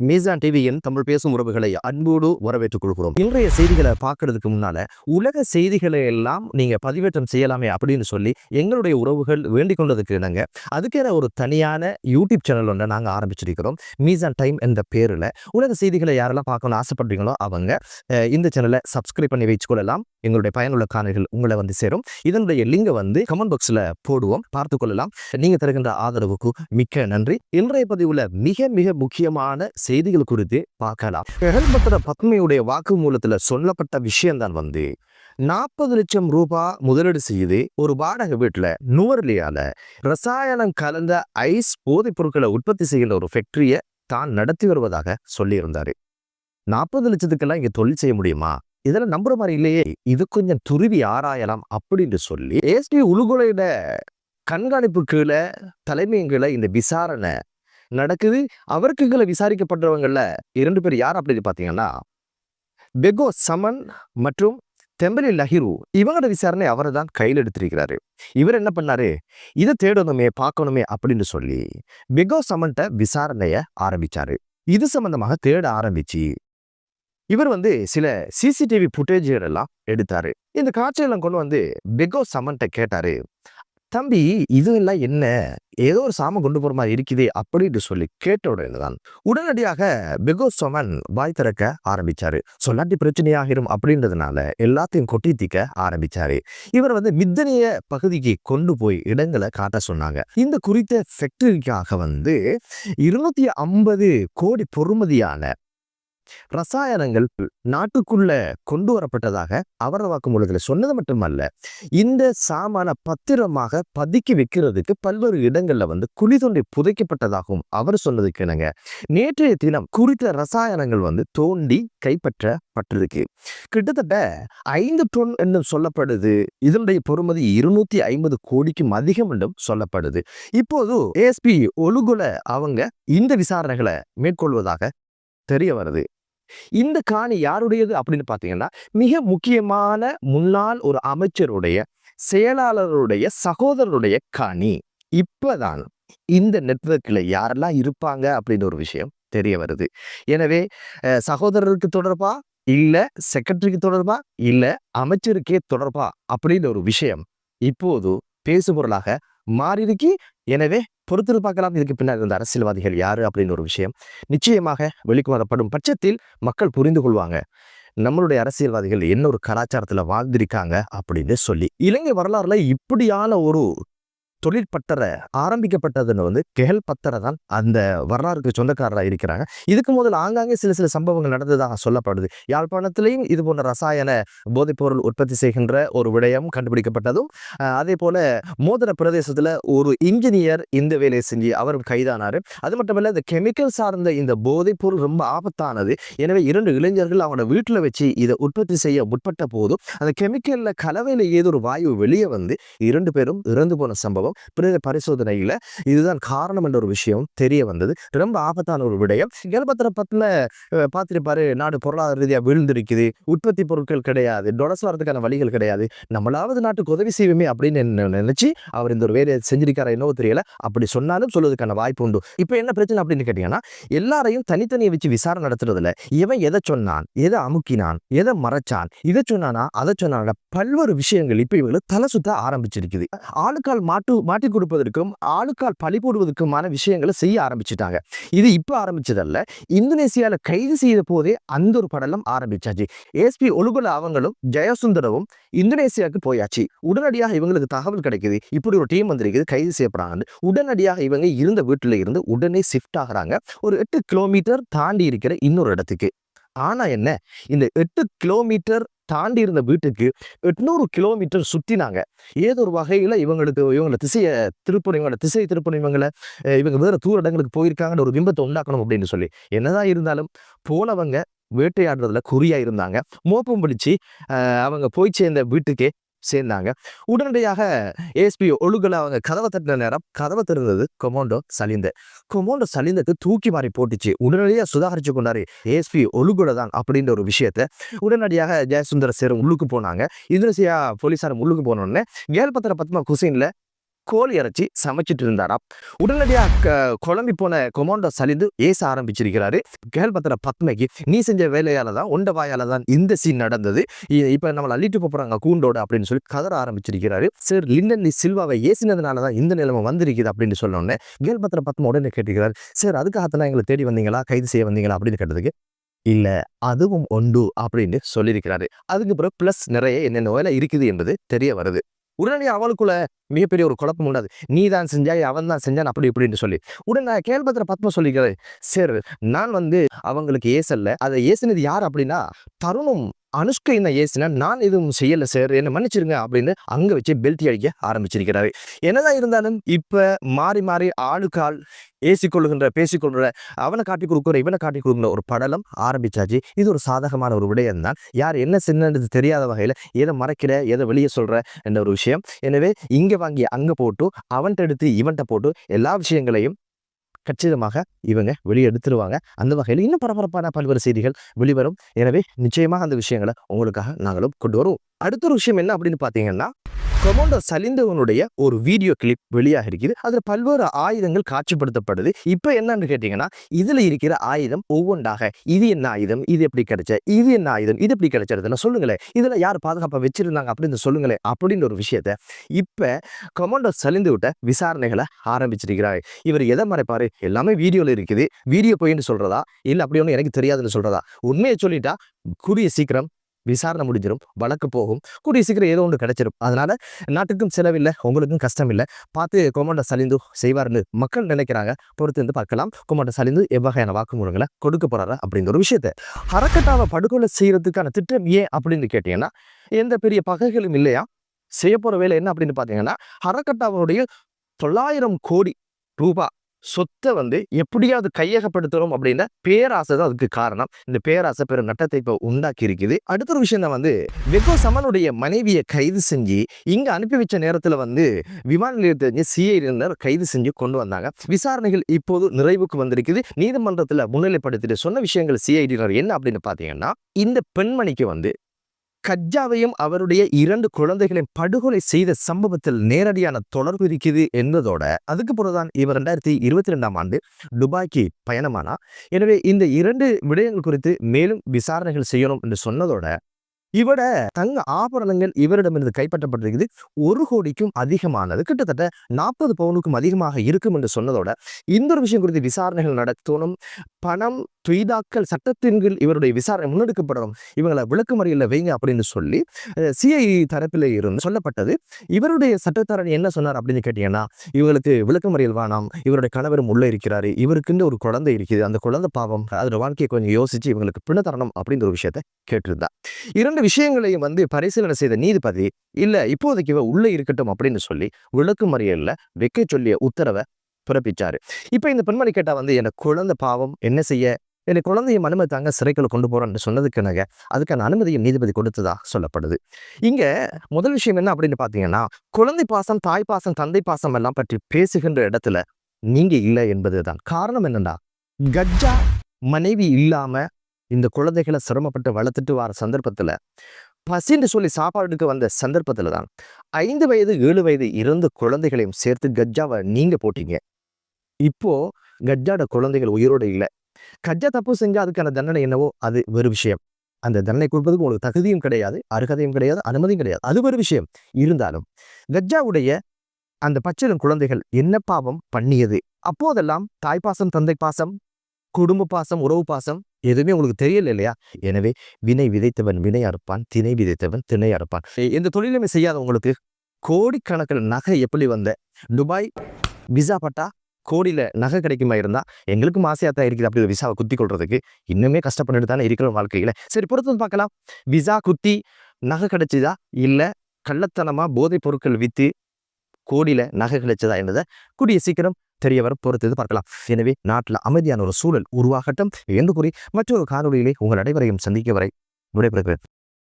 மீசான் டிவியின் தமிழ் பேசும் உறவுகளை அன்போடு வரவேற்றுக் கொள்கிறோம் இன்றைய செய்திகளை பார்க்கறதுக்கு முன்னால உலக செய்திகளை எல்லாம் நீங்க பதிவேற்றம் செய்யலாமே அப்படின்னு சொல்லி எங்களுடைய உறவுகள் வேண்டிக் கொண்டதுக்கு இணங்க அதுக்கேற ஒரு தனியான யூடியூப் சேனல் ஒன்று நாங்கள் ஆரம்பிச்சிருக்கிறோம். மீசான் டைம் என்ற பேரில். உலக செய்திகளை யாரெல்லாம் பார்க்கணும்னு ஆசைப்படுறீங்களோ அவங்க இந்த சேனலை சப்ஸ்கிரைப் பண்ணி வச்சுக்கொள்ளலாம் எங்களுடைய பயனுள்ள காணொலிகள் உங்களை வந்து சேரும். இதனுடைய லிங்கை வந்து கமெண்ட் பாக்ஸில் போடுவோம். பார்த்து கொள்ளலாம். நீங்க தருகின்ற ஆதரவுக்கு மிக்க நன்றி. இன்றைய பதிவுல மிக மிக முக்கியமான செய்திகள் குறித்து பார்க்கலாம். ஹெல்பத்திர பத்மியுடைய வாக்குமூலத்துல சொல்லப்பட்ட விஷயம்தான் வந்து நாற்பது லட்சம் ரூபாய் முதலீடு செய்து ஒரு வாடகை வீட்டுல நுவர்லியால ரசாயனம் கலந்த ஐஸ் போதைப் பொருட்களை உற்பத்தி செய்கிற ஒரு ஃபேக்டரியை தான் நடத்தி வருவதாக சொல்லியிருந்தாரு. நாற்பது லட்சத்துக்கெல்லாம் இங்க தொழில் செய்ய முடியுமா? இதெல்லாம் நம்புற மாதிரி இல்லையே. இது கொஞ்சம் துருவி ஆராயலாம் அப்படின்னு சொல்லி ஏஸ்டி உலுகுலையில கண்காணிப்பு கீழே தலைமையங்களை இந்த விசாரணை நடக்குது. அவருக்கு கீழே விசாரிக்கப்பட்டவங்கள இரண்டு பேர் யார் அப்படின்னு பார்த்தீங்கன்னா பெகோ சமன் மற்றும் தெம்பலி லஹிரு. இவங்களோட விசாரணை அவரை தான் கையில் எடுத்திருக்கிறாரு. இவர் என்ன பண்ணாரு? இதை தேடணுமே பார்க்கணுமே அப்படின்னு சொல்லி பெகோ சமன்ட்ட விசாரணைய ஆரம்பிச்சாரு. இது சம்பந்தமாக தேட ஆரம்பிச்சு இவர் வந்து சில சிசிடிவி ஃபுட்டேஜ்கள் எல்லாம் எடுத்தாரு. இந்த காட்சியெல்லாம் கொண்டு வந்து பெகோ சமன்ட்ட கேட்டாரு. தம்பி இது எல்லாம் என்ன? ஏதோ ஒரு சாமம் கொண்டு போற மாதிரி இருக்குதே அப்படின்னு சொல்லி கேட்ட உடனே தான் உடனடியாக பெகோ சமன் வாய் திறக்க ஆரம்பிச்சாரு. சொல்லாட்டி பிரச்சனையாகிரும் அப்படின்றதுனால எல்லாத்தையும் கொட்டி தீக்க ஆரம்பிச்சாரு. இவர் வந்து மித்தனிய பகுதிக்கு கொண்டு போய் இடங்களை காட்ட சொன்னாங்க. இந்த குறித்த ஃபேக்டரிக்காக வந்து இருநூத்தி ஐம்பது கோடி பொறுமதியான ரசாயனங்கள் நாட்டுக்குள்ள கொண்டு வரப்பட்டதாக அவர வாக்குமூலத்தில் சொன்னது மட்டுமல்ல இந்த சாமான பத்திரமாக பதுக்கி வைக்கிறதுக்கு பல்வேறு இடங்கள்ல வந்து குழி தோண்டி புதைக்கப்பட்டதாகவும் அவர் சொன்னதுக்கு என்னங்க நேற்றைய தினம் குறித்த ரசாயனங்கள் வந்து தோண்டி கைப்பற்றப்பட்டிருக்கு. கிட்டத்தட்ட ஐந்து டொன் என்றும் சொல்லப்படுது இதனுடைய பொறுமதி இருநூத்தி ஐம்பது கோடிக்கும் அதிகம் என்றும் சொல்லப்படுது. இப்போது ஏஎஸ்பி ஒழுகுல அவங்க இந்த விசாரணைகளை மேற்கொள்வதாக தெரிய வருது. இந்த காணி யாருடையது அப்படின்னு பார்த்தீங்கன்னா மிக முக்கியமான முன்னாள் ஒரு அமைச்சருடைய செயலாளருடைய சகோதரருடைய காணி. இப்பதான் இந்த நெட்வொர்க்கில் யாரெல்லாம் இருப்பாங்க அப்படின்னு ஒரு விஷயம் தெரிய வருது. எனவே சகோதரருக்கு தொடர்பா? இல்ல செக்ரட்டரிக்கு தொடர்பா? இல்ல அமைச்சருக்கே தொடர்பா? அப்படின்னு ஒரு விஷயம் இப்போது பேசுபொருளாக மாறியிருக்கு எனவே பொறுத்திரு பார்க்கலாம். இதுக்கு பின்னால் இருந்த அரசியல்வாதிகள் யாரு அப்படின்னு ஒரு விஷயம். நிச்சயமாக வெளிக்கு வரப்படும் பட்சத்தில் மக்கள் புரிந்து கொள்வாங்க. நம்மளுடைய அரசியல்வாதிகள் என்ன ஒரு கலாச்சாரத்துல வாழ்ந்திருக்காங்க அப்படின்னு சொல்லி. இலங்கை வரலாறுல இப்படியான ஒரு தொழிற்பட்டறை ஆரம்பிக்கப்பட்டதுன்னு வந்து கெஹல் பத்தரை தான் அந்த வரலாறுக்கு சொந்தக்காரராக இருக்கிறாங்க. இதுக்கு முதல் ஆங்காங்கே சில சில சம்பவங்கள் நடந்ததாக சொல்லப்படுது. யாழ்ப்பாணத்திலையும் இது போன்ற ரசாயன போதைப்பொருள் உற்பத்தி செய்கின்ற ஒரு விடயம் கண்டுபிடிக்கப்பட்டதும் அதே போல மோதிர பிரதேசத்தில் ஒரு இன்ஜினியர் இந்த வேலையை செஞ்சு அவர் கைதானார். அது மட்டுமல்ல இந்த கெமிக்கல் சார்ந்த இந்த போதைப்பொருள் ரொம்ப ஆபத்தானது. எனவே இரண்டு இளைஞர்கள் அவனோட வீட்டில் வச்சு இதை உற்பத்தி செய்ய முற்பட்ட போதும் அந்த கெமிக்கலில் கலவையில் ஏதோ ஒரு வாயு வெளியே வந்து இரண்டு பேரும் இறந்து போன சம்பவம் பிரேத பரிசோதனையில் இதுதான் காரணம் என்ற ஒரு விஷயம் தெரிய வந்தது. ரொம்ப ஆபத்தான ஒரு விடயம். கர்ப்பத்திர பத்தின பார்த்துருப்பாரு நாடு பொருளாதார ரீதியாக விழுந்திருக்குது. உற்பத்தி பொருட்கள் கிடையாது. டொலஸ் வரதுக்கான வழிகள் கிடையாது. நம்மளாவது நாட்டுக்கு உதவி செய்வோமே அப்படின்னு நினைச்சு அவர் இந்த ஒரு வேலையை செஞ்சிருக்காரா என்னவோ தெரியல. அப்படி சொன்னாலும் சொல்வதற்கான வாய்ப்பு உண்டு. இப்போ என்ன பிரச்சனை அப்படின்னு கேட்டீங்கன்னா எல்லாரையும் தனித்தனியை வச்சு விசாரணை நடத்துறதுல இவன் எதை சொன்னான்? எதை அமுக்கினான்? எதை மறைச்சான்? இதை சொன்னானா? அதை சொன்னான? பல்வேறு விஷயங்கள் இப்போ இவங்களுக்கு தலை சுத்த ஆரம்பிச்சிருக்குது. ஆளுக்கால் மாட்டு மாட்டி கொடுப்பதற்கும் ஆளுக்கால் பழி போடுவதற்குமான விஷயங்களை செய்ய ஆரம்பிச்சிட்டாங்க. இது இப்போ ஆரம்பிச்சதல்ல. இந்தோனேசியால கைது செய்த போதே அந்த ஒரு படலம் ஆரம்பிச்சாச்சு. எஸ்பி ஒழுகுல அவங்களும் ஜெயசுந்தரவும் இந்தோனேசியாவுக்கு போயாச்சு. உடனடியாக இவங்களுக்கு தகவல் கிடைக்குது. இப்படி ஒரு டீம் வந்திருக்குது கைது செய்யப்படுறாங்க உடனடியாக இவங்க இருந்த வீட்டுல இருந்து உடனே ஷிஃப்ட் ஆகுறாங்க. ஒரு எட்டு கிலோமீட்டர் தாண்டி இருக்கிற இன்னொரு இடத்துக்கு. ஆனா என்ன? இந்த எட்டு கிலோமீட்டர் தாண்டி இருந்த வீட்டுக்கு எட்நூறு கிலோமீட்டர் சுற்றினாங்க ஏதோ ஒரு வகையில் இவங்களுக்கு இவங்களை திசையை திருப்பணும் இவங்களோட திசையை திருப்பணும் இவங்களை இவங்க வேறு தூர இடங்களுக்கு போயிருக்காங்கன்ற ஒரு பிம்பத்தை உண்டாக்கணும் அப்படின்னு சொல்லி. என்னதான் இருந்தாலும் போனவங்க வேட்டையாடுறதுல குறியாக இருந்தாங்க. மோப்பம் பிடிச்சி அவங்க போய் சேர்ந்த வீட்டுக்கே சேர்ந்தாங்க. உடனடியாக ஏஎஸ்பி ஒழுகல அவங்க கதவை தட்டின நேரம் கதவை திறந்தது கொமோண்டோ சலிந்த. கொமோண்டோ சலிந்தக்கு தூக்கி மாறி போட்டுச்சு. உடனடியாக சுதாகரிச்சு கொண்டாரு ஏஎஸ்பி ஒழுகுல தான் அப்படின்ற ஒரு விஷயத்த உடனடியாக ஜெயசுந்தர சேரும் உள்ளுக்கு போனாங்க. இந்திரசியா போலீஸாரும் உள்ளுக்கு போனோடனே கேல்பத்திர பத்மா குசைன்ல கோழி இறைச்சி சமைச்சிட்டு இருந்தாராம் உடனடியாக குழம்பி போன கொமாண்டோ சலிந்து ஏச ஆரம்பிச்சிருக்கிறாரு. கேள்பத்திர பத்மைக்கு நீ செஞ்ச வேலையால தான் உண்ட வாயால தான் இந்த சீன் நடந்தது. இப்போ இப்ப நம்மளை அள்ளிட்டு போறாங்க கூண்டோட அப்படின்னு சொல்லி கதற ஆரம்பிச்சிருக்கிறாரு. சார் லிண்டன் டி சில்வாவை ஏசினதுனால தான் இந்த நிலைமை வந்திருக்குது அப்படின்னு சொன்னோடனே கேள் பத்திர பத்மா உடனே கேட்டுக்கிறார். சார் அதுக்காகத்தான் எங்களை தேடி வந்தீங்களா? கைது செய்ய வந்தீங்களா? அப்படின்னு கேட்டதுக்கு இல்லை அதுவும் ஒன்று அப்படின்னு சொல்லியிருக்கிறாரு. அதுக்கு பிறகு ப்ளஸ் நிறைய என்னென்ன வேலை இருக்குது என்பது தெரிய வருது. உடனே அவளுக்குள்ள மிகப்பெரிய ஒரு குழப்பம் உண்டாது. நீ தான் செஞ்சாய் அவன் தான் செஞ்சான் அப்படி இப்படின்னு சொல்லி. உடனே கேள்பத்திர பத்ம சொல்லிக்கிறேன் சரி நான் வந்து அவங்களுக்கு ஏசல்ல அதை ஏசினது யார் அப்படின்னா தருணம் அனுஷ்கை என்ன ஏசினா நான் எதுவும் செய்யல சார். என்ன மன்னிச்சிருங்க அப்படின்னு அங்க வச்சு பெல்ட்டி அடிக்க ஆரம்பிச்சிருக்கிறாரு. என்னதான் இருந்தாலும் இப்ப மாறி மாறி ஆளுக்கால் ஏசிக்கொள்கின்ற பேசிக்கொள்கிற அவனை காட்டி கொடுக்குற இவனை காட்டி கொடுக்குற ஒரு படலம் ஆரம்பிச்சாச்சு. இது ஒரு சாதகமான ஒரு விடயம் தான். யார் என்ன சின்னது தெரியாத வகையில் எதை மறைக்கிற எதை வெளியே சொல்கிற என்ற ஒரு விஷயம். எனவே இங்கே வாங்கி அங்கே போட்டு அவன்கிட்ட எடுத்து இவன்கிட்ட போட்டு எல்லா விஷயங்களையும் கச்சிதமாக இவங்க வெளியெடுத்துருவாங்க. அந்த வகையில் இன்னும் பரபரப்பான பல்வேறு செய்திகள் வெளிவரும். எனவே நிச்சயமாக அந்த விஷயங்களை உங்களுக்காக நாங்களும் கொண்டு வருவோம். அடுத்த ஒரு விஷயம் என்ன அப்படின்னு பார்த்தீங்கன்னா கொமோண்டோ சலிந்தவனுடைய ஒரு வீடியோ கிளிப் வெளியாக இருக்குது அதில் பல்வேறு ஆயுதங்கள் காட்சிப்படுத்தப்படுது. இப்போ என்னன்னு கேட்டிங்கன்னா இதில் இருக்கிற ஆயுதம் ஒவ்வொன்றாக. இது என்ன ஆயுதம்? இது எப்படி கிடைச்ச? இது என்ன ஆயுதம்? இது எப்படி கிடைச்சதுன்னு சொல்லுங்களேன். இதில் யார் பாதுகாப்பாக வச்சிருந்தாங்க அப்படின்னு சொல்லுங்களேன் அப்படின்ற ஒரு விஷயத்த இப்போ கொமோண்டோ சலிந்து விட்ட விசாரணைகளை ஆரம்பிச்சிருக்கிறார். இவர் எதை மறைப்பார்? எல்லாமே வீடியோவில் இருக்குது. வீடியோ போயின்னு சொல்கிறதா இல்லை அப்படி ஒன்று எனக்கு தெரியாதுன்னு சொல்கிறதா உண்மையை சொல்லிட்டா கூடிய சீக்கிரம் விசாரணை முடிஞ்சிடும் வழக்கு போகும். கூடிய சீக்கிரம் ஏதோ ஒன்று கிடைச்சிடும் அதனால் நாட்டுக்கும் செலவில்லை உங்களுக்கும் கஷ்டம் இல்லை பார்த்து கொமாண்ட சலிந்து செய்வார்னு மக்கள் நினைக்கிறாங்க. பொறுத்து வந்து பார்க்கலாம். கொமாண்ட சலிந்து எவ்வகையான வாக்குமூலங்களை கொடுக்க போகிறாரா அப்படிங்கிற ஒரு விஷயத்த. அறக்கட்டாவை படுகொலை செய்கிறதுக்கான திட்டம் ஏன் அப்படின்னு கேட்டிங்கன்னா எந்த பெரிய பகைகளும் இல்லையா? செய்ய போகிற வேலை என்ன அப்படின்னு பார்த்தீங்கன்னா அறக்கட்டாவுடைய தொள்ளாயிரம் கோடி ரூபாய் சொத்தை வந்து எப்படியாவது கையகப்படுத்தணும் அப்படின்னா பேராசை தான் அதுக்கு காரணம். இந்த பேராசை பெரும் நட்டத்தை இப்போ உண்டாக்கி இருக்குது. அடுத்த ஒரு விஷயம் தான் வந்து வெகோ சமனுடைய மனைவியை கைது செஞ்சு இங்க அனுப்பி வச்ச நேரத்துல வந்து விமான நிலையத்தை சிஐடியினர் கைது செஞ்சு கொண்டு வந்தாங்க. விசாரணைகள் இப்போது நிறைவுக்கு வந்திருக்குது. நீதிமன்றத்துல முன்னிலைப்படுத்திட்டு சொன்ன விஷயங்கள் சிஐடியினர் என்ன அப்படின்னு பார்த்தீங்கன்னா இந்த பெண்மணிக்கு வந்து கஜ்ஜாவையும் அவருடைய இரண்டு குழந்தைகளையும் படுகொலை செய்த சம்பவத்தில் நேரடியான தொடர்பு இருக்குது என்பதோட அதுக்கு பிறகுதான் இவர் ரெண்டாயிரத்தி இருபத்தி ரெண்டாம் ஆண்டு துபாய்க்கு பயணமானா. எனவே இந்த இரண்டு விடயங்கள் குறித்து மேலும் விசாரணைகள் செய்யணும் என்று சொன்னதோட இவட தங்க ஆபரணங்கள் இவரிடமிருந்து கைப்பற்றப்பட்டிருக்குது. ஒரு கோடிக்கும் அதிகமானது கிட்டத்தட்ட நாற்பது பவுனுக்கும் அதிகமாக இருக்கும் என்று சொன்னதோட இந்த ஒரு விஷயம் குறித்து விசாரணைகள் நடத்தணும். பணம் துய்தாக்கல் சட்டத்தின் கீழ் இவருடைய விசாரணை முன்னெடுக்கப்படணும். இவங்களை விளக்குமறியல வைங்க அப்படின்னு சொல்லி சிஐ தரப்பில் இருந்து சொல்லப்பட்டது. இவருடைய சட்டத்தரணி என்ன சொன்னார் அப்படின்னு கேட்டீங்கன்னா இவங்களுக்கு விளக்குமறியல் வேணாம். இவருடைய கணவரும் உள்ளே இருக்கிறாரு. இவருக்குன்னு ஒரு குழந்தை இருக்குது. அந்த குழந்தை பாவம். அதோட வாழ்க்கையை கொஞ்சம் யோசிச்சு இவங்களுக்கு பின்ன தரணும் அப்படின்ற ஒரு விஷயத்த கேட்டிருந்தா இரண்டு விஷயங்களையும் வந்து பரிசீலனை செய்த நீதிபதி இல்லை இப்போதைக்கு இவ உள்ளே இருக்கட்டும் அப்படின்னு சொல்லி விளக்குமறியலில் வைக்க சொல்லிய உத்தரவை பிறப்பிச்சாரு. இப்போ இந்த பெண்மணி கேட்டால் வந்து எனக்கு குழந்தை பாவம்? என்ன செய்ய? எனக்கு குழந்தையை அனுமதி தாங்க சிறைக்குள்ள கொண்டு போகிறேன்னு சொன்னதுக்கு அதுக்கான அனுமதியை நீதிபதி கொடுத்ததா சொல்லப்படுது. இங்கே முதல் விஷயம் என்ன அப்படின்னு பார்த்தீங்கன்னா குழந்தை பாசம் தாய் பாசம் தந்தை பாசம் எல்லாம் பற்றி பேசுகின்ற இடத்துல நீங்கள் இல்லை என்பதுதான். காரணம் என்னன்னா கஜ்ஜா மனைவி இல்லாமல் இந்த குழந்தைகளை சிரமப்பட்டு வளர்த்துட்டு வர சந்தர்ப்பத்தில் பசின்னு சொல்லி சாப்பாடுக்கு வந்த சந்தர்ப்பத்தில் தான் ஐந்து வயது ஏழு வயது இறந்த குழந்தைகளையும் சேர்த்து கஜ்ஜாவை நீங்கள் போட்டீங்க. இப்போ கஜ்ஜாட குழந்தைகள் உயிரோட இல்லை. கஜ்ஜா தப்பு செஞ்சால் அதுக்கான தண்டனை என்னவோ அது ஒரு விஷயம். அந்த தண்டனை கொடுப்பதுக்கு உங்களுக்கு தகுதியும் கிடையாது அருகதையும் கிடையாது அனுமதியும் கிடையாது. அது ஒரு விஷயம். இருந்தாலும் கஜ்ஜாவுடைய அந்த பச்சிலும் குழந்தைகள் என்ன பாவம் பண்ணியது? அப்போதெல்லாம் தாய்ப்பாசம் தந்தை பாசம் குடும்ப பாசம் உறவு பாசம் எதுவுமே உங்களுக்கு தெரியல இல்லையா? எனவே வினை விதைத்தவன் வினை அறுப்பான் திணை விதைத்தவன் திணை அறுப்பான். இந்த தொழிலுமே செய்யாத உங்களுக்கு கோடிக்கணக்கில் நகை எப்படி வந்த? துபாய் விசா பட்டா கோடியில் நகை கிடைக்குமா இருந்தால் எங்களுக்கும் ஆசையாக தான் இருக்குது அப்படி ஒரு விசாவை குத்தி கொள்றதுக்கு. இன்னுமே கஷ்டப்பட்டுட்டு தானே இருக்கிற வாழ்க்கையில். சரி பொறுத்து வந்து பார்க்கலாம். விசா குத்தி நகை கிடைச்சதா? இல்லை கள்ளத்தனமாக போதைப் பொருட்கள் விற்று கோடியில் நகை கிடைச்சதா என்பதை கூடிய சீக்கிரம் தெரிய வர பொறுத்தது பார்க்கலாம். எனவே நாட்டில் அமைதியான ஒரு சூழல் உருவாகட்டும் என்று கூறி மற்றொரு காணொலியிலே உங்கள் அனைவரையும் சந்திக்க வரை விடைபெறுகிறேன்.